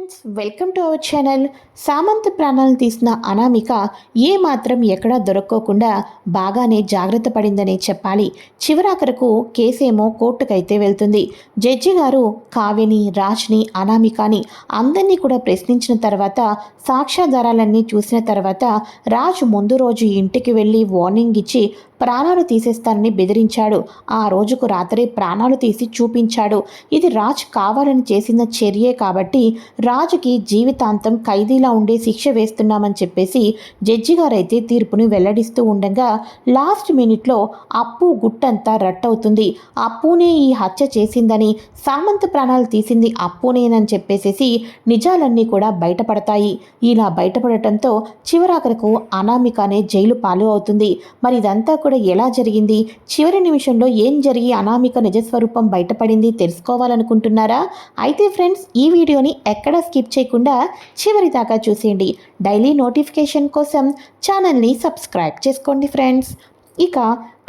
Friends welcome to our channel. Samanth ప్రాణాలను తీసిన అనామిక ఏ మాత్రం ఎక్కడా దొరక్కోకుండా బాగానే జాగ్రత్త పడిందనే చెప్పాలి. చివరాఖరకు కేసేమో కోర్టుకైతే వెళ్తుంది. జడ్జి గారు కావ్యని రాజ్ని అనామికని అందరినీ కూడా ప్రశ్నించిన తర్వాత సాక్ష్యాధారాలన్నీ చూసిన తర్వాత రాజు ముందు రోజు ఇంటికి వెళ్ళి వార్నింగ్ ఇచ్చి ప్రాణాలు తీసేస్తానని బెదిరించాడు. ఆ రోజుకు రాత్రే ప్రాణాలు తీసి చూపించాడు. ఇది రాజ్ కావాలని చేసిన చర్యే కాబట్టి రాజుకి జీవితాంతం ఖైదీలా ఉండే శిక్ష వేస్తున్నామని చెప్పేసి జడ్జి గారైతే తీర్పుని వెల్లడిస్తూ ఉండగా లాస్ట్ మినిట్లో అప్పు గుట్టంతా రట్టవుతుంది. అప్పునే ఈ హత్య చేసిందని సామంత ప్రాణాలు తీసింది అప్పునేనని చెప్పేసేసి నిజాలన్నీ కూడా బయటపడతాయి. ఇలా బయటపడటంతో చివరాఖరకు అనామికనే జైలు పాలు అవుతుంది. మరి ఇదంతా కూడా ఎలా జరిగింది? చివరి నిమిషంలో ఏం జరిగి అనామిక నిజస్వరూపం బయటపడింది తెలుసుకోవాలనుకుంటున్నారా? అయితే ఫ్రెండ్స్ ఈ వీడియోని ఎక్కడ స్కిప్ చేయకుండా చివరి దాకా చూసేయండి. డైలీ నోటిఫికేషన్ కోసం ఛానల్ని సబ్స్క్రైబ్ చేసుకోండి ఫ్రెండ్స్ ఇక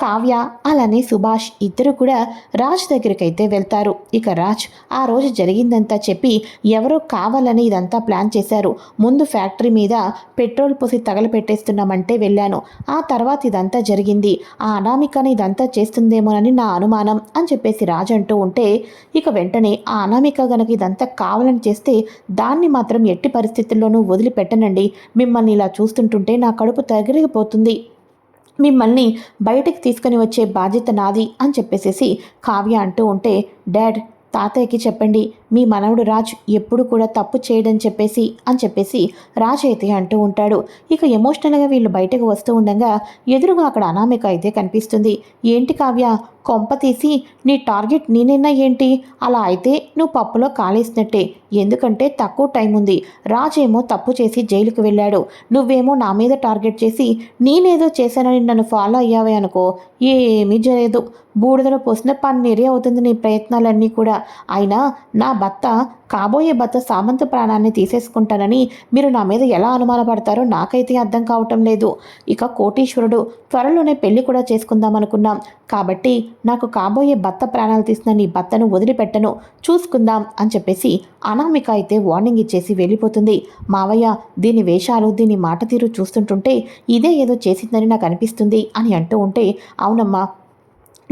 కావ్య అలానే సుభాష్ ఇద్దరు కూడా రాజ్ దగ్గరికైతే వెళ్తారు. ఇక రాజ్ ఆ రోజు జరిగిందంతా చెప్పి ఎవరో కావాలని ఇదంతా ప్లాన్ చేశారు. ముందు ఫ్యాక్టరీ మీద పెట్రోల్ పోసి తగలపెట్టేస్తున్నామంటే వెళ్ళాను. ఆ తర్వాత ఇదంతా జరిగింది. ఆ అనామికని ఇదంతా చేస్తుందేమోనని నా అనుమానం అని చెప్పేసి రాజ్ అంటూ ఉంటే ఇక వెంటనే ఆ అనామిక గనక ఇదంతా కావాలని చేస్తే దాన్ని మాత్రం ఎట్టి పరిస్థితుల్లోనూ వదిలిపెట్టనండి. మిమ్మల్ని ఇలా చూస్తుంటుంటే నా కడుపు తగిలిపోతుంది. మిమ్మల్ని బయటికి తీసుకుని వచ్చే బాధ్యత నాది అని చెప్పేసేసి కావ్య అంటూ ఉంటే డాడ్ తాతయ్యకి చెప్పండి. మీ మనవడు రాజ్ ఎప్పుడు కూడా తప్పు చేయడని చెప్పేసి అని చెప్పేసి రాజ్ అయితే అంటూ ఉంటాడు. ఇక ఎమోషనల్గా వీళ్ళు బయటకు వస్తూ ఉండగా ఎదురుగా అక్కడ అనామిక అయితే కనిపిస్తుంది. ఏంటి కావ్య కొంప తీసి నీ టార్గెట్ నేనైనా ఏంటి? అలా అయితే నువ్వు పప్పులో కాలేసినట్టే. ఎందుకంటే తక్కువ టైం ఉంది. రాజేమో తప్పు చేసి జైలుకు వెళ్ళాడు. నువ్వేమో నా మీద టార్గెట్ చేసి నేనేదో చేశానని నన్ను ఫాలో అయ్యావే అనుకో. ఏమీ జరగదు. బూడిదలో పోసిన పన్నీరే అవుతుంది నీ ప్రయత్నాలన్నీ కూడా. అయినా నా భర్త కాబోయే భర్త సామంత ప్రాణాన్ని తీసేసుకుంటానని మీరు నా మీద ఎలా అనుమానపడతారో నాకైతే అర్థం కావటం లేదు. ఇక కోటీశ్వరుడు త్వరలోనే పెళ్ళి కూడా చేసుకుందాం అనుకున్నాం. కాబట్టి నాకు కాబోయే భర్త ప్రాణాలు తీసిన నీ భర్తను వదిలిపెట్టను చూసుకుందాం అని చెప్పేసి అనామిక అయితే వార్నింగ్ ఇచ్చేసి వెళ్ళిపోతుంది. మావయ్య దీని వేషాలు దీని మాట తీరు చూస్తుంటుంటే ఇదే ఏదో చేసిందని నాకు అనిపిస్తుంది అని అంటూ ఉంటే అవునమ్మా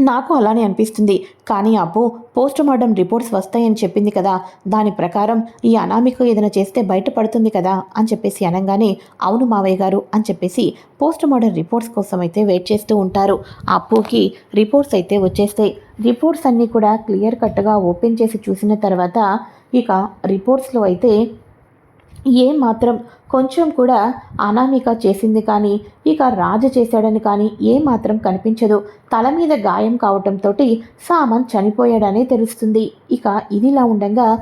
నాకు అలానే అనిపిస్తుంది. కానీ అబ్బో పోస్ట్ మార్టం రిపోర్ట్స్ వస్తాయని చెప్పింది కదా. దాని ప్రకారం ఈ అనామిక ఏదైనా చేస్తే బయటపడుతుంది కదా అని చెప్పేసి అనగానే అవును మావయ్య గారు అని చెప్పేసి పోస్ట్ మార్టం రిపోర్ట్స్ కోసం అయితే వెయిట్ చేస్తూ ఉంటారు. అప్పుకి రిపోర్ట్స్ అయితే వచ్చేస్తాయి. రిపోర్ట్స్ అన్నీ కూడా క్లియర్ కట్గా ఓపెన్ చేసి చూసిన తర్వాత ఇక రిపోర్ట్స్లో అయితే ఏ మాత్రం కొంచెం కూడా అనామిక చేసింది కానీ ఇక రాజు చేశాడని కానీ ఏ మాత్రం కనిపించదు. తల మీద గాయం కావటంతో సామన్ చనిపోయాడనే తెలుస్తుంది. ఇక ఇదిలా ఉండగా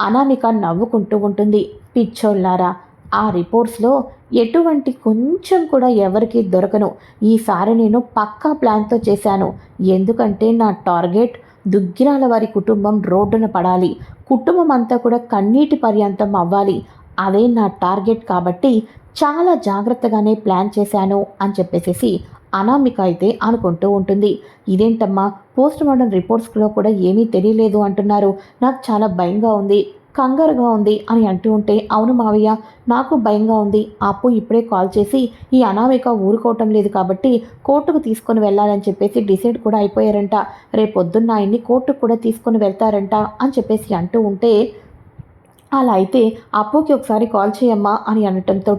అనామిక నవ్వుకుంటూ ఉంటుంది. పిచ్చోళ్ళారా ఆ రిపోర్ట్స్లో ఎటువంటి కొంచెం కూడా ఎవరికి దొరకను. ఈసారి నేను పక్కా ప్లాన్తో చేశాను. ఎందుకంటే నా టార్గెట్ దుగ్గిరాల వారి కుటుంబం రోడ్డున పడాలి. కుటుంబం అంతా కూడా కన్నీటి పర్యంతం అవ్వాలి. అదే నా టార్గెట్ కాబట్టి చాలా జాగ్రత్తగానే ప్లాన్ చేశాను అని చెప్పేసి అనామిక అయితే అనుకుంటూ ఉంటుంది. ఇదేంటమ్మా? పోస్ట్ మార్టం రిపోర్ట్స్లో కూడా ఏమీ తెలియలేదు అంటున్నారు. నాకు చాలా భయంగా ఉంది. కంగారుగా ఉంది అని అంటూ ఉంటే అవును మావయ్య నాకు భయంగా ఉంది. అప్పు ఇప్పుడే కాల్ చేసి ఈ అనామిక ఊరుకోవటం లేదు కాబట్టి కోర్టుకు తీసుకొని వెళ్ళాలని చెప్పేసి డిసైడ్ కూడా అయిపోయారంట. రేపొద్దున్న ఆయన్ని కోర్టుకు కూడా తీసుకొని వెళ్తారంట అని చెప్పేసి అంటూ ఉంటే అలా అయితే అప్పుకి ఒకసారి కాల్ చేయమ్మా అని అనటంతో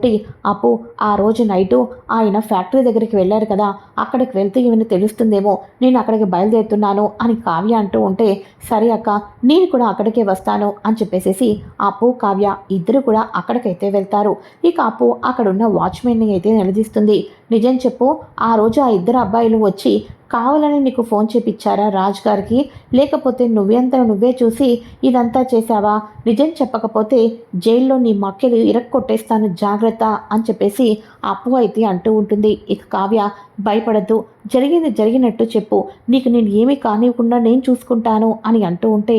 అప్పు ఆ రోజు నైటు ఆయన ఫ్యాక్టరీ దగ్గరికి వెళ్ళారు కదా అక్కడికి వెళ్తే ఏమైనా తెలుస్తుందేమో నేను అక్కడికి బయలుదేరుతున్నాను అని కావ్య అంటూ ఉంటే సరే అక్క నేను కూడా అక్కడికే వస్తాను అని చెప్పేసేసి అప్పు కావ్య ఇద్దరు కూడా అక్కడికైతే వెళ్తారు. ఇక అప్పు అక్కడున్న వాచ్మెన్ని అయితే నిలదీస్తుంది. నిజం చెప్పు ఆ రోజు ఆ ఇద్దరు అబ్బాయిలు వచ్చి కావాలని నీకు ఫోన్ చేపిచ్చారా రాజ్ గారికి? లేకపోతే నువ్వెంత నువ్వే చూసి ఇదంతా చేశావా? నిజం చెప్పకపోతే జైల్లో నీ మక్కెలు ఇరక్కొట్టేస్తాను జాగ్రత్త అని చెప్పేసి అప్పు అయితే అంటూ ఉంటుంది. ఇక కావ్య భయపడద్దు. జరిగింది జరిగినట్టు చెప్పు. నీకు నేను ఏమీ కానివ్వకుండా నేను చూసుకుంటాను అని అంటూ ఉంటే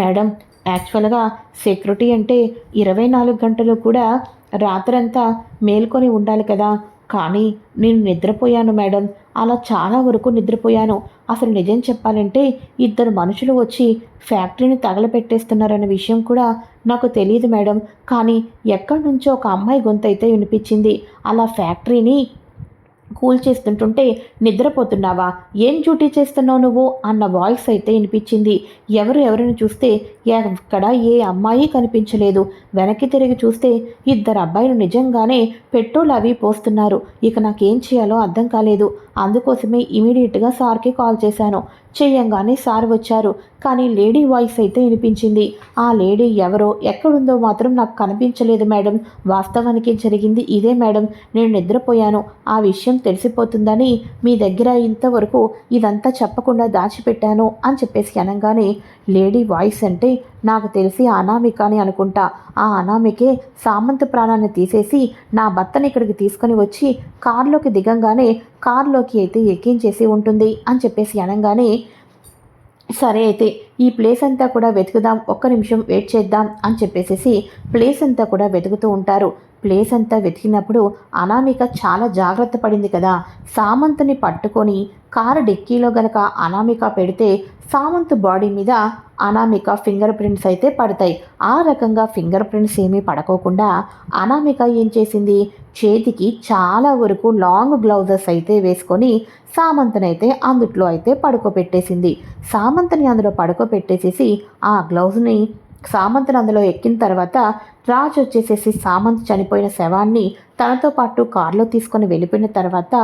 మేడం యాక్చువల్గా సెక్యూరిటీ అంటే ఇరవై నాలుగు గంటలు కూడా రాత్రంతా మేల్కొని ఉండాలి కదా. కానీ నేను నిద్రపోయాను మేడం. అలా చాలా వరకు నిద్రపోయాను. అసలు నిజం చెప్పాలంటే ఇద్దరు మనుషులు వచ్చి ఫ్యాక్టరీని తగలపెట్టేస్తున్నారన్న విషయం కూడా నాకు తెలియదు మేడం. కానీ ఎక్కడి నుంచో ఒక అమ్మాయి గొంతు అయితే వినిపించింది. అలా ఫ్యాక్టరీని కూల్ చేస్తుంటుంటే నిద్రపోతున్నావా? ఏం డ్యూటీ చేస్తున్నావు నువ్వు? అన్న వాయిస్ అయితే వినిపించింది. ఎవరు ఎవరిని చూస్తే ఎక్కడ ఏ అమ్మాయి కనిపించలేదు. వెనక్కి తిరిగి చూస్తే ఇద్దరు అబ్బాయిలు నిజంగానే పెట్రోల్ అవి పోస్తున్నారు. ఇక నాకేం చేయాలో అర్థం కాలేదు. అందుకోసమే ఇమీడియట్గా సార్కి కాల్ చేశాను. చేయంగానే సార్ వచ్చారు. కానీ లేడీ వాయిస్ అయితే వినిపించింది. ఆ లేడీ ఎవరో ఎక్కడుందో మాత్రం నాకు కనిపించలేదు మేడం. వాస్తవానికి జరిగింది ఇదే మేడం. నేను నిద్రపోయాను. ఆ విషయం తెలిసిపోతుందని మీ దగ్గర ఇంతవరకు ఇదంతా చెప్పకుండా దాచిపెట్టాను అని చెప్పేసి అనగానే లేడీ వాయిస్ అంటే నాకు తెలిసి అనామిక అని అనుకుంటా. ఆ అనామికే సామంత ప్రాణాన్ని తీసేసి నా భర్తని ఇక్కడికి తీసుకొని వచ్చి కారులోకి దిగంగానే కారులోకి అయితే ఎక్కించేసి ఉంటుంది అని చెప్పేసి అనగానే సరే అయితే ఈ ప్లేస్ అంతా కూడా వెతుకుదాం ఒక్క నిమిషం వెయిట్ చేద్దాం అని చెప్పేసి ప్లేస్ అంతా కూడా వెతుకుతూ ఉంటారు. ప్లేస్ అంతా వెతికినప్పుడు అనామిక చాలా జాగ్రత్త పడింది కదా. సామంతుని పట్టుకొని కారు డిక్కీలో గనక అనామిక పెడితే సామంత్ బాడీ మీద అనామిక ఫింగర్ ప్రింట్స్ అయితే పడతాయి. ఆ రకంగా ఫింగర్ ప్రింట్స్ ఏమీ పడకోకుండా అనామిక ఏం చేసింది? చేతికి చాలా వరకు లాంగ్ గ్లౌజెస్ అయితే వేసుకొని సామంతనైతే అందుట్లో అయితే పడుకోబెట్టేసింది. సామంతని అందులో పడుకోబెట్టేసేసి ఆ గ్లౌజ్ని సామంతను అందులో ఎక్కిన తర్వాత రాజ్ వచ్చేసేసి సామంత్ చనిపోయిన శవాన్ని తనతో పాటు కారులో తీసుకొని వెళ్ళిపోయిన తర్వాత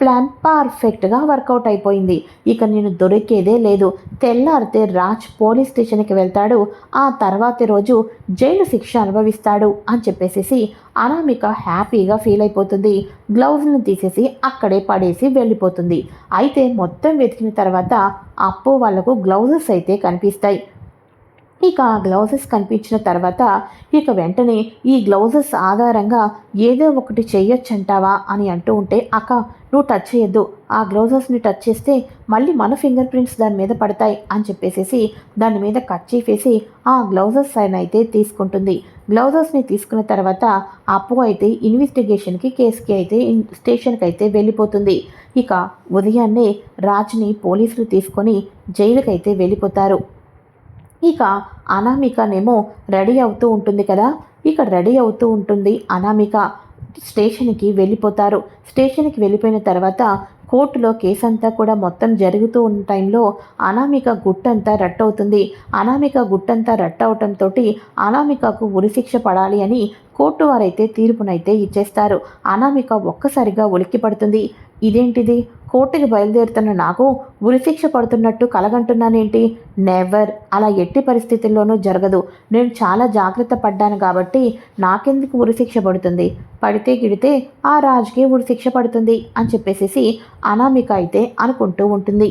ప్లాన్ పర్ఫెక్ట్గా వర్కౌట్ అయిపోయింది. ఇక నేను దొరికేదే లేదు. తెల్లారితే రాజ్ పోలీస్ స్టేషన్కి వెళ్తాడు. ఆ తర్వాతి రోజు జైలు శిక్ష అనుభవిస్తాడు అని చెప్పేసేసి అనామిక హ్యాపీగా ఫీల్ అయిపోతుంది. గ్లౌజ్ని తీసేసి అక్కడే పడేసి వెళ్ళిపోతుంది. అయితే మొత్తం వెతికిన తర్వాత అప్పు వాళ్ళకు గ్లౌజెస్ అయితే కనిపిస్తాయి. ఇక ఆ గ్లౌజెస్ కనిపించిన తర్వాత ఇక వెంటనే ఈ గ్లౌజెస్ ఆధారంగా ఏదో ఒకటి చెయ్యొచ్చంటావా అని అంటూ ఉంటే అక్క నువ్వు టచ్ చేయొద్దు ఆ గ్లౌజెస్ని టచ్ చేస్తే మళ్ళీ మన ఫింగర్ ప్రింట్స్ దాని మీద పడతాయి అని చెప్పేసేసి దాని మీద కట్ చేసేసి ఆ గ్లౌజెస్ సైన్ అయితే తీసుకుంటుంది. గ్లౌజెస్ని తీసుకున్న తర్వాత అప్పు అయితే ఇన్వెస్టిగేషన్కి కేసుకి అయితే స్టేషన్కి అయితే వెళ్ళిపోతుంది. ఇక ఉదయాన్నే రాజ్ని పోలీసులు తీసుకొని జైలుకైతే వెళ్ళిపోతారు. ఇక అనామికనేమో రెడీ అవుతూ ఉంటుంది కదా. ఇక రెడీ అవుతూ ఉంటుంది అనామిక. స్టేషన్కి వెళ్ళిపోతారు. స్టేషన్కి వెళ్ళిపోయిన తర్వాత కోర్టులో కేసంతా అంతా కూడా మొత్తం జరుగుతూ ఉన్న టైంలో అనామిక గుట్టంతా రట్టవుతుంది అనామిక గుట్టంతా రట్టవటంతో అనామికకు ఉరిశిక్ష పడాలి అని కోర్టు వారైతే తీర్పునైతే ఇచ్చేస్తారు. అనామిక ఒక్కసారిగా ఉలిక్కి పడుతుంది ఇదేంటిది? కోర్టుకి బయలుదేరుతున్న నాకు ఉరిశిక్ష పడుతున్నట్టు కలగంటున్నానేంటి? నెవర్ అలా ఎట్టి పరిస్థితుల్లోనూ జరగదు. నేను చాలా జాగ్రత్త పడ్డాను కాబట్టి నాకెందుకు ఉరిశిక్ష పడుతుంది? పడితే గిడితే ఆ రాజుకి ఉరిశిక్ష పడుతుంది అని చెప్పేసి అనామిక అయితే అనుకుంటూ ఉంటుంది.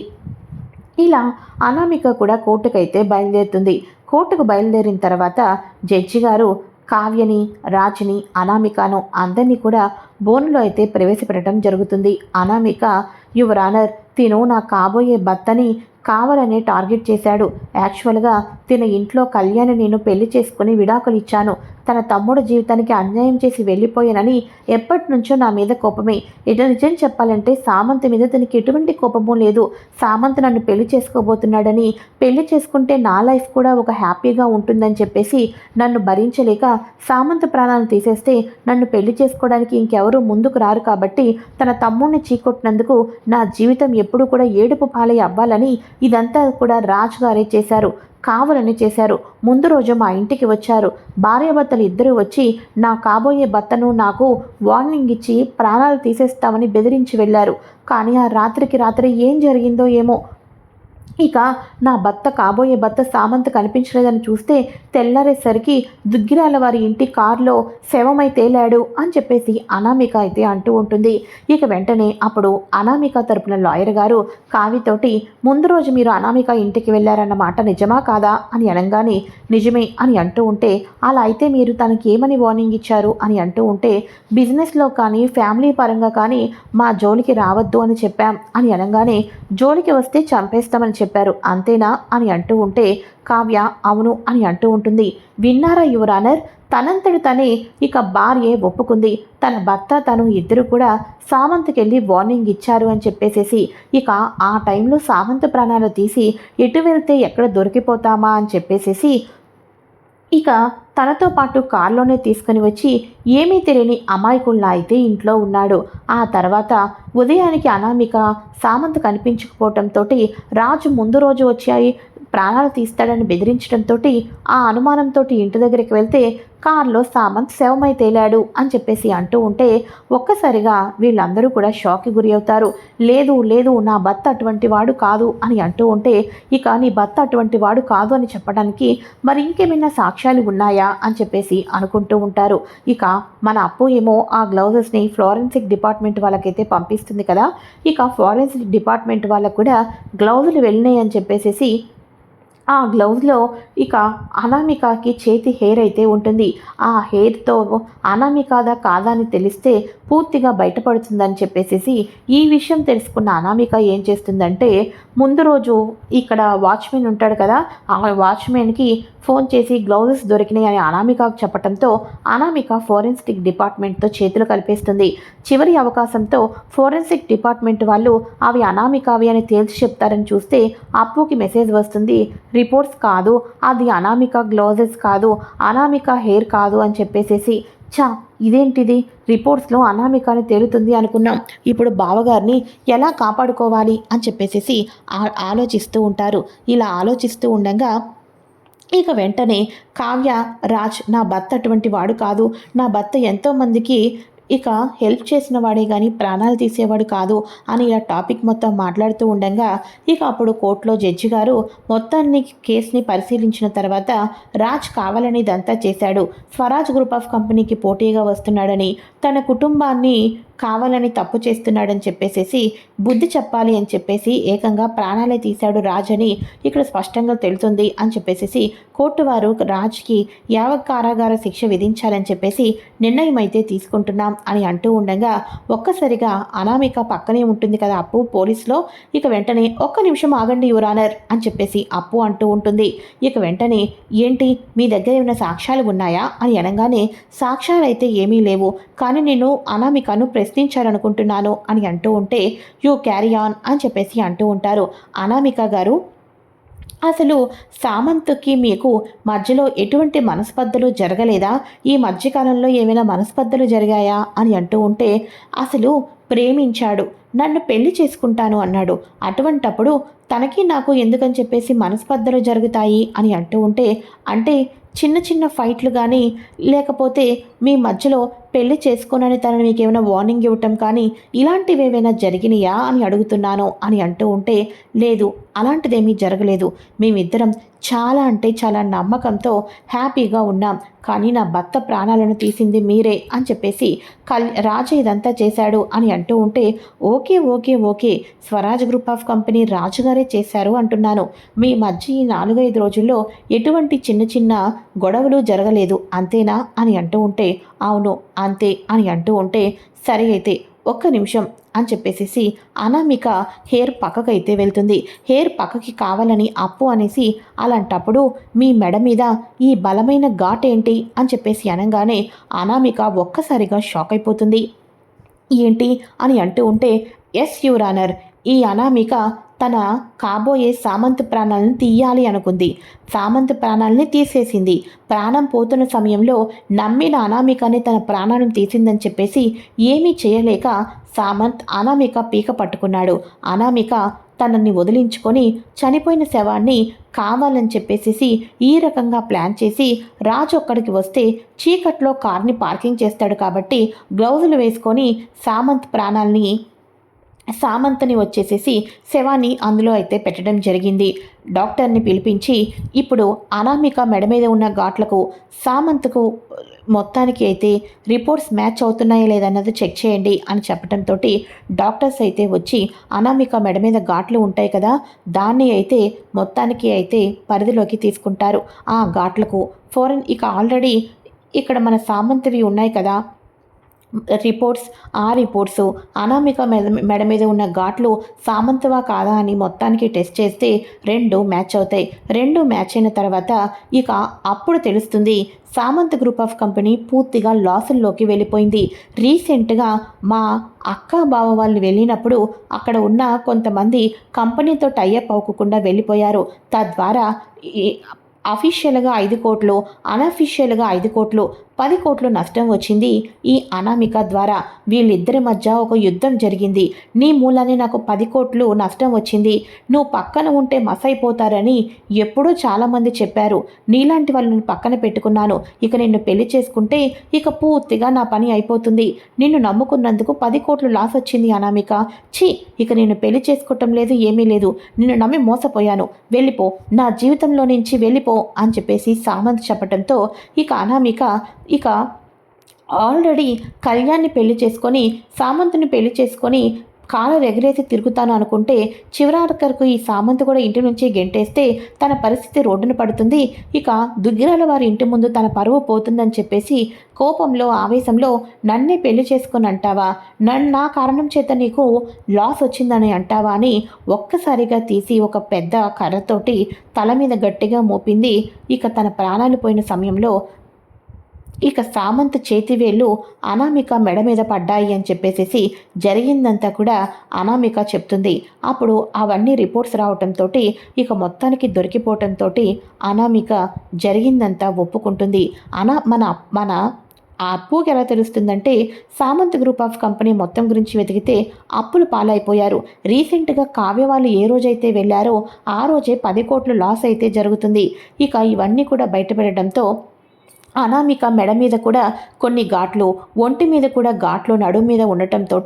ఇలా అనామిక కూడా కోర్టుకైతే బయలుదేరుతుంది. కోర్టుకు బయలుదేరిన తర్వాత జడ్జి గారు కావ్యని రాజుని అనామికను అందరినీ కూడా బోన్లో అయితే ప్రవేశపెట్టడం జరుగుతుంది. అనామిక యువర్ ఆనర్ తిను నా కాబోయే భర్తని కావాలనే టార్గెట్ చేశాడు. యాక్చువల్గా తిన ఇంట్లో కళ్యాణి నేను పెళ్ళి చేసుకుని విడాకులు ఇచ్చాను. తన తమ్ముడు జీవితానికి అన్యాయం చేసి వెళ్ళిపోయానని ఎప్పటి నుంచో నా మీద కోపమే. ఇటు నిజం చెప్పాలంటే సామంత్ మీద తనకి ఎటువంటి కోపము లేదు. సామంత్ నన్ను పెళ్ళి చేసుకోబోతున్నాడని పెళ్ళి చేసుకుంటే నా లైఫ్ కూడా ఒక హ్యాపీగా ఉంటుందని చెప్పేసి నన్ను భరించలేక సామంత్ ప్రాణాలను తీసేస్తే నన్ను పెళ్ళి చేసుకోవడానికి ఇంకెవరు ముందుకు రారు కాబట్టి తన తమ్ముడిని చీకొట్టినందుకు నా జీవితం ఎప్పుడూ కూడా ఏడుపు పాలై అవ్వాలని ఇదంతా కూడా రాజు గారే చేశారు కావాలని చేశారు. ముందు రోజు మా ఇంటికి వచ్చారు. భార్యాభర్తలు ఇద్దరు వచ్చి నా కాబోయే భర్తను నాకు వార్నింగ్ ఇచ్చి ప్రాణాలు తీసేస్తామని బెదిరించి వెళ్ళారు. కానీ ఆ రాత్రికి రాత్రి ఏం జరిగిందో ఏమో ఇక నా భర్త కాబోయే భర్త సామంత్ కనిపించలేదని చూస్తే తెల్లారేసరికి దుగ్గిరాల వారి ఇంటి కారులో శవమై తేలాడు అని చెప్పేసి అనామిక అయితే అంటూ ఉంటుంది. ఇక వెంటనే అప్పుడు అనామిక తరపున లాయర్ గారు కావితోటి ముందు రోజు మీరు అనామిక ఇంటికి వెళ్ళారన్న మాట నిజమా కాదా? అని అనగానే నిజమే అని అంటూ ఉంటే అలా అయితే మీరు తనకి ఏమని వార్నింగ్ ఇచ్చారు? అని అంటూ ఉంటే బిజినెస్లో కానీ ఫ్యామిలీ పరంగా కానీ మా జోలికి రావద్దు అని చెప్పాం అని అనగానే జోలికి వస్తే చంపేస్తామని చెప్పారు. అంతేనా? అని అంటూ ఉంటే కావ్య అవును అని అంటూ ఉంటుంది. విన్నారా యువరానర్ తనంతటి తనే ఇక భార్య ఒప్పుకుంది. తన భర్త తను ఇద్దరు కూడా సామంత్కెళ్ళి వార్నింగ్ ఇచ్చారు అని చెప్పేసేసి ఇక ఆ టైంలో సామంత్ ప్రాణాలు తీసి ఎటు వెళ్తే ఎక్కడ దొరికిపోతామా? అని చెప్పేసేసి ఇక తనతో పాటు కారులోనే తీసుకుని వచ్చి ఏమీ తెలియని అమాయకుల్లా అయితే ఇంట్లో ఉన్నాడు. ఆ తర్వాత ఉదయానికి అనామిక సామంత్ కనిపించకపోవటంతో రాజు ముందు రోజు వచ్చాయి. ప్రాణాలు తీస్తాడని బెదిరించడంతో ఆ అనుమానంతో ఇంటి దగ్గరికి వెళ్తే కారులో సామంత్ శవమై తేలాడు అని చెప్పేసి అంటూ ఉంటే ఒక్కసారిగా వీళ్ళందరూ కూడా షాక్కి గురి అవుతారు. లేదు లేదు నా భర్త అటువంటి వాడు కాదు అని అంటూ ఉంటే ఇక నీ భర్త అటువంటి వాడు కాదు అని చెప్పడానికి మరి ఇంకేమైనా సాక్ష్యాలు ఉన్నాయా అని చెప్పేసి అనుకుంటూ ఉంటారు. ఇక మన అప్పు ఏమో ఆ గ్లౌజెస్ని ఫ్లోరెన్సిక్ డిపార్ట్మెంట్ వాళ్ళకైతే పంపిస్తుంది కదా. ఇక ఫారెన్సిక్ డిపార్ట్మెంట్ వాళ్ళకు కూడా గ్లౌజులు వెళ్ళినాయి అని చెప్పేసి ఆ గ్లౌజ్లో ఇక అనామికకి చేతి హెయిర్ అయితే ఉంటుంది. ఆ హెయిర్తో అనామికాదా కాదా అని తెలిస్తే పూర్తిగా బయటపడుతుందని చెప్పేసి ఈ విషయం తెలుసుకున్న అనామిక ఏం చేస్తుందంటే ముందు రోజు ఇక్కడ వాచ్మెన్ ఉంటాడు కదా ఆ వాచ్మెన్కి ఫోన్ చేసి గ్లౌజెస్ దొరికినాయి అని అనామికకు చెప్పడంతో అనామిక ఫోరెన్సిక్ డిపార్ట్మెంట్తో చేతులు కలిపేస్తుంది. చివరి అవకాశంతో ఫోరెన్సిక్ డిపార్ట్మెంట్ వాళ్ళు అవి అనామికవి అని తేల్చి చెప్తారని చూస్తే అప్పుకి మెసేజ్ వస్తుంది రిపోర్ట్స్ కాదు అది అనామిక గ్లౌజెస్ కాదు అనామిక హెయిర్ కాదు అని చెప్పేసేసి చా ఇదేంటిది? రిపోర్ట్స్లో అనామికాని తేలుతుంది అనుకున్నాం. ఇప్పుడు బావగారిని ఎలా కాపాడుకోవాలి అని చెప్పేసేసి ఆలోచిస్తూ ఉంటారు. ఇలా ఆలోచిస్తూ ఉండగా ఇక వెంటనే కావ్య రాజ్ నా భర్త అటువంటి వాడు కాదు. నా భర్త ఎంతోమందికి ఇక హెల్ప్ చేసిన వాడే కానీ ప్రాణాలు తీసేవాడు కాదు అని ఇలా టాపిక్ మొత్తం మాట్లాడుతూ ఉండగా ఇక అప్పుడు కోర్టులో జడ్జి గారు మొత్తాన్ని కేసుని పరిశీలించిన తర్వాత రాజ్ కావాలని ఇదంతా చేశాడు. స్వరాజ్ గ్రూప్ ఆఫ్ కంపెనీకి పోటీగా వస్తున్నాడని తన కుటుంబాన్ని కావాలని తప్పు చేస్తున్నాడని చెప్పేసేసి బుద్ధి చెప్పాలి అని చెప్పేసి ఏకంగా ప్రాణాలే తీశాడు రాజ్ అని ఇక్కడ స్పష్టంగా తెలుస్తుంది అని చెప్పేసేసి కోర్టు వారు రాజ్కి యావ కారాగార శిక్ష విధించాలని చెప్పేసి నిర్ణయం అయితే తీసుకుంటున్నాం అని అంటూ ఉండగా ఒక్కసారిగా అనామిక పక్కనే ఉంటుంది కదా అప్పు పోలీసులో ఇక వెంటనే ఒక్క నిమిషం ఆగండి యువరానర్ అని చెప్పేసి అప్పు అంటూ ఉంటుంది. ఇక వెంటనే ఏంటి మీ దగ్గర ఏమైనా సాక్ష్యాలు ఉన్నాయా? అని అనగానే సాక్ష్యాలు అయితే ఏమీ లేవు కానీ నేను అనామికను ప్రశ్నించాలనుకుంటున్నాను అని అంటూ ఉంటే యూ క్యారీ ఆన్ అని చెప్పేసి అంటూ ఉంటారు. అనామిక గారు అసలు సామంత్కి మీకు మధ్యలో ఎటువంటి మనస్పర్ధలు జరగలేదా? ఈ మధ్యకాలంలో ఏమైనా మనస్పర్ధలు జరిగాయా? అని అంటూ ఉంటే అసలు ప్రేమించాడు. నన్ను పెళ్ళి చేసుకుంటాను అన్నాడు. అటువంటప్పుడు తనకి నాకు ఎందుకని చెప్పేసి మనస్పర్ధలు జరుగుతాయి అని అంటూ ఉంటే అంటే చిన్న చిన్న ఫైట్లు కానీ లేకపోతే మీ మధ్యలో పెళ్ళి చేసుకోనని తనని మీకు ఏమైనా వార్నింగ్ ఇవ్వటం కానీ ఇలాంటివి ఏవైనా జరిగినాయా అని అడుగుతున్నాను అని అంటూ ఉంటే లేదు అలాంటిదేమీ జరగలేదు. మేమిద్దరం చాలా అంటే చాలా నమ్మకంతో హ్యాపీగా ఉన్నాం. కానీ నా భర్త ప్రాణాలను తీసింది మీరే అని చెప్పేసి కల్ రాజు ఇదంతా చేశాడు అని అంటూ ఉంటే okay okay okay Swaraj group of company రాజుగారే చేశారు అంటున్నాను. మీ మధ్య ఈ నాలుగైదు రోజుల్లో ఎటువంటి చిన్న చిన్న గొడవలు జరగలేదు అంతేనా అని అంటూ ఉంటే అవును అంతే అని అంటూ ఉంటే సరే అయితే ఒక్క నిమిషం అని చెప్పేసేసి అనామిక హెయిర్ పక్కకైతే వెళ్తుంది. హెయిర్ పక్కకి కావాలని అప్పు అనేసి అలాంటప్పుడు మీ మెడ మీద ఈ బలమైన ఘాట్ ఏంటి అని చెప్పేసి అనగానే అనామిక ఒక్కసారిగా షాక్ అయిపోతుంది. ఏంటి అని అంటూ ఉంటే ఎస్ యువరానర్ ఈ అనామిక తన కాబోయే సామంత్ ప్రాణాలను తీయాలి అనుకుంది. సామంత్ ప్రాణాలని తీసేసింది. ప్రాణం పోతున్న సమయంలో నమ్మిన అనామికని తన ప్రాణాలను తీసిందని చెప్పేసి ఏమీ చేయలేక సామంత్ అనామిక పీక పట్టుకున్నాడు. అనామిక తనని వదిలించుకొని చనిపోయిన శవాన్ని కావాలని చెప్పేసి ఈ రకంగా ప్లాన్ చేసి రాజు ఒక్కడికి వస్తే చీకట్లో కార్ని పార్కింగ్ చేస్తాడు కాబట్టి గ్లౌజులు వేసుకొని సామంత్ ప్రాణాలని సామంతని వచ్చేసేసి శవాన్ని అందులో అయితే పెట్టడం జరిగింది. డాక్టర్ని పిలిపించి ఇప్పుడు అనామిక మెడ మీద ఉన్న ఘాట్లకు సామంత్కు మొత్తానికి అయితే రిపోర్ట్స్ మ్యాచ్ అవుతున్నాయా లేదన్నది చెక్ చేయండి అని చెప్పడంతో డాక్టర్స్ అయితే వచ్చి అనామిక మెడ మీద ఘాట్లు ఉంటాయి కదా దాన్ని అయితే మొత్తానికి అయితే పరిధిలోకి తీసుకుంటారు. ఆ ఘాట్లకు ఫోరెన్ ఇక ఆల్రెడీ ఇక్కడ మన సామంతివి ఉన్నాయి కదా రిపోర్ట్స్ ఆ రిపోర్ట్స్ అనామిక మెడ మెడ మీద ఉన్న ఘాట్లు సామంతవా కాదా అని మొత్తానికి టెస్ట్ చేస్తే రెండు మ్యాచ్ అవుతాయి. రెండు మ్యాచ్ అయిన తర్వాత ఇక అప్పుడు తెలుస్తుంది సామంత్ గ్రూప్ ఆఫ్ కంపెనీ పూర్తిగా లాసుల్లోకి వెళ్ళిపోయింది. రీసెంట్గా మా అక్క బావ వాళ్ళు వెళ్ళినప్పుడు అక్కడ ఉన్న కొంతమంది కంపెనీతో టైఅప్ అవ్వకుండా వెళ్ళిపోయారు. తద్వారా అఫీషియల్గా ఐదు కోట్లు అనఫీషియల్గా ఐదు కోట్లు పది కోట్లు నష్టం వచ్చింది. ఈ అనామిక ద్వారా వీళ్ళిద్దరి మధ్య ఒక యుద్ధం జరిగింది. నీ మూలాన్ని నాకు పది కోట్లు నష్టం వచ్చింది. నువ్వు పక్కన ఉంటే మసైపోతారని ఎప్పుడూ చాలామంది చెప్పారు. నీలాంటి వాళ్ళని పక్కన పెట్టుకున్నాను. ఇక నిన్ను పెళ్ళి చేసుకుంటే ఇక పూర్తిగా నా పని అయిపోతుంది. నిన్ను నమ్ముకున్నందుకు పది కోట్లు లాస్ వచ్చింది అనామిక. ఛీ! ఇక నేను పెళ్ళి చేసుకోవటం లేదు ఏమీ లేదు. నిన్ను నమ్మి మోసపోయాను. వెళ్ళిపో. నా జీవితంలో నుంచి వెళ్ళిపో అని చెప్పేసి సామంత్ చెప్పడంతో ఇక అనామిక ఇక ఆల్రెడీ కళ్యాణ్ని పెళ్ళి చేసుకొని సామంతుని పెళ్ళి చేసుకొని కాలు ఎగరేసి తిరుగుతాను అనుకుంటే చివరాఖరకు ఈ సామంత్ కూడా ఇంటి నుంచి గెంటేస్తే తన పరిస్థితి రోడ్డున పడుతుంది. ఇక దుగ్గిరాల వారి ఇంటి ముందు తన పరువు పోతుందని చెప్పేసి కోపంలో ఆవేశంలో నన్నే పెళ్ళి చేసుకొని అంటావా నన్ను నా కారణం చేత నీకు లాస్ వచ్చిందని అంటావా? అని ఒక్కసారిగా తీసి ఒక పెద్ద కర్రతోటి తల మీద గట్టిగా మోపింది. ఇక తన ప్రాణాలు పోయిన సమయంలో ఇక సామంత్ చేతివేళ్ళు అనామిక మెడ మీద పడ్డాయి అని చెప్పేసేసి జరిగిందంతా కూడా అనామిక చెప్తుంది. అప్పుడు అవన్నీ రిపోర్ట్స్ రావటంతో ఇక మొత్తానికి దొరికిపోవటంతో అనామిక జరిగిందంతా ఒప్పుకుంటుంది. అనా మన మన ఆ అప్పుకి ఎలా తెలుస్తుందంటే సామంత్ గ్రూప్ ఆఫ్ కంపెనీ మొత్తం గురించి వెతికితే అప్పులు పాలైపోయారు. రీసెంట్గా కావ్య వాళ్ళు ఏ రోజైతే వెళ్ళారో ఆ రోజే పది కోట్లు లాస్ అయితే జరుగుతుంది. ఇక ఇవన్నీ కూడా బయటపెట్టడంతో అనామిక మెడ మీద కూడా కొన్ని ఘాట్లు ఒంటి మీద కూడా ఘాట్లు నడుము మీద ఉండటంతో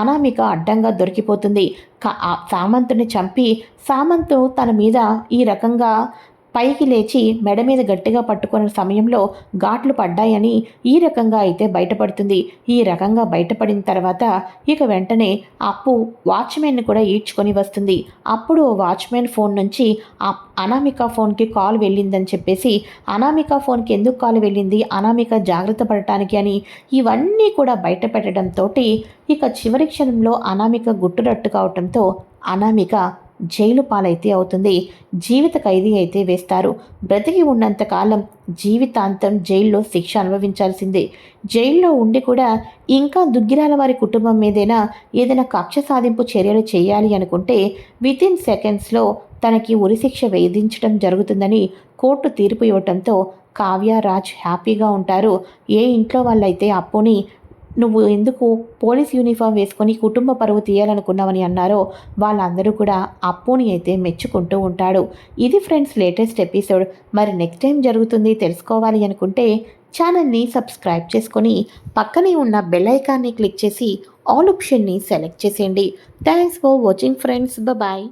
అనామిక అడ్డంగా దొరికిపోతుంది. సామంతుని చంపి సామంతు తన మీద ఈ రకంగా పైకి లేచి మెడ మీద గట్టిగా పట్టుకున్న సమయంలో ఘాట్లు పడ్డాయని ఈ రకంగా అయితే బయటపడుతుంది. ఈ రకంగా బయటపడిన తర్వాత ఇక వెంటనే అప్పు వాచ్మెన్ని కూడా ఈడ్చుకొని వస్తుంది. అప్పుడు వాచ్మెన్ ఫోన్ నుంచి అనామిక ఫోన్కి కాల్ వెళ్ళిందని చెప్పేసి అనామిక ఫోన్కి ఎందుకు కాల్ వెళ్ళింది? అనామిక జాగ్రత్త పడటానికి అని ఇవన్నీ కూడా బయట పెట్టడంతో ఇక చివరి క్షణంలో అనామిక గుట్టురట్టు కావటంతో అనామిక జైలు పాలైతే అవుతుంది. జీవిత ఖైదీ అయితే వేస్తారు. బ్రతికి ఉన్నంతకాలం జీవితాంతం జైల్లో శిక్ష అనుభవించాల్సిందే. జైల్లో ఉండి కూడా ఇంకా దుగ్గిరాల వారి కుటుంబం మీదైనా ఏదైనా కక్ష సాధింపు చర్యలు చేయాలి అనుకుంటే వితిన్ సెకండ్స్లో తనకి ఉరిశిక్ష వేధించడం జరుగుతుందని కోర్టు తీర్పు ఇవ్వటంతో కావ్య రాజ్ హ్యాపీగా ఉంటారు. ఏ ఇంట్లో వాళ్ళైతే అప్పుని నువ్వు ఎందుకు పోలీస్ యూనిఫామ్ వేసుకొని కుటుంబ పరువు తీయాలనుకున్నావని అన్నారో వాళ్ళందరూ కూడా అప్పుని అయితే మెచ్చుకుంటూ ఉంటాడు. ఇది ఫ్రెండ్స్ లేటెస్ట్ ఎపిసోడ్. మరి నెక్స్ట్ టైం జరుగుతుంది తెలుసుకోవాలి అనుకుంటే ఛానల్ని సబ్స్క్రైబ్ చేసుకొని పక్కనే ఉన్న బెల్ ఐకాన్ని క్లిక్ చేసి ఆల్ ఆప్షన్ని సెలెక్ట్ చేసేయండి. Thanks for watching friends. Bye